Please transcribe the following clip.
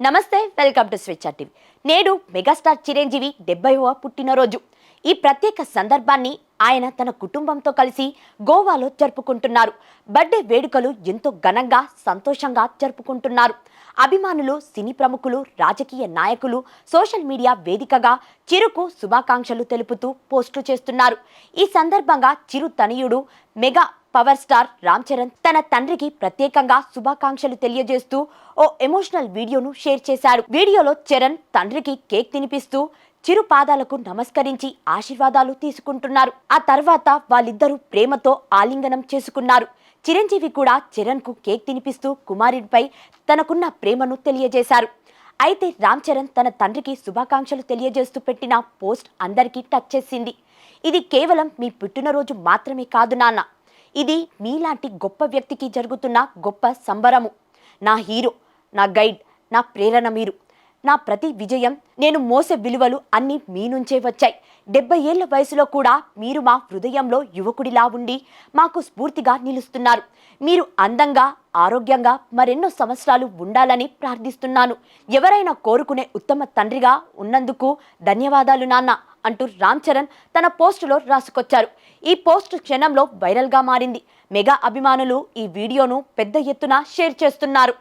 నమస్తే welcome to switch TV. నేడు megastar Chiranjeevi డెబ్బైవ పుట్టినరోజు. ఈ ప్రత్యేక సందర్భాన్ని ఆయన తన కుటుంబంతో కలిసి గోవాలో జరుపుకుంటున్నారు. బర్త్డే వేడుకలు ఎంతో ఘనంగా సంతోషంగా జరుపుకుంటున్నారు. అభిమానులు సినీ ప్రముఖులు రాజకీయ నాయకులు సోషల్ మీడియా వేదికగా చిరుకు శుభాకాంక్షలు తెలుపుతూ పోస్టులు చేస్తున్నారు. ఈ సందర్భంగా చిరు తనయుడు mega power star Ram Charan తన తండ్రికి ప్రత్యేకంగా శుభాకాంక్షలు తెలియజేస్తూ ఓ ఎమోషనల్ వీడియోను షేర్ చేశారు వీడియోలో చరణ్ తండ్రికి కేక్ తినిపిస్తూ చిరు పాదాలకు నమస్కరించి ఆశీర్వాదాలు తీసుకుంటున్నారు. ఆ తర్వాత వాళ్ళిద్దరూ ప్రేమతో ఆలింగనం చేసుకున్నారు. చిరంజీవి కూడా చరణ్కు కేక్ తినిపిస్తూ కుమారుడిపై తనకున్న ప్రేమను తెలియజేశారు. అయితే రామ్ చరణ్ తన తండ్రికి శుభాకాంక్షలు తెలియజేస్తూ పెట్టిన పోస్ట్ అందరికీ టచ్ చేసింది. ఇది కేవలం మీ పుట్టినరోజు మాత్రమే కాదు నాన్న. ఇది మీలాంటి గొప్ప వ్యక్తికి జరుగుతున్న గొప్ప సంబరము. నా హీరో నా గైడ్ నా ప్రేరణ మీరు. నా ప్రతి విజయం నేను మోసే విలువలు అన్నీ మీ నుంచే వచ్చాయి. డెబ్బై ఏళ్ళ వయసులో కూడా మీరు మా హృదయంలో యువకుడిలా ఉండి మాకు స్ఫూర్తిగా నిలుస్తున్నారు. మీరు అందంగా ఆరోగ్యంగా మరెన్నో సంవత్సరాలు ఉండాలని ప్రార్థిస్తున్నాను. ఎవరైనా కోరుకునే ఉత్తమ తండ్రిగా ఉన్నందుకు ధన్యవాదాలు నాన్న. అంటూ రామ్ చరణ్ తన పోస్టులో రాసుకొచ్చారు. ఈ పోస్ట్ క్షణంలో వైరల్గా మారింది. మెగా అభిమానులు ఈ వీడియోను పెద్ద ఎత్తున షేర్ చేస్తున్నారు.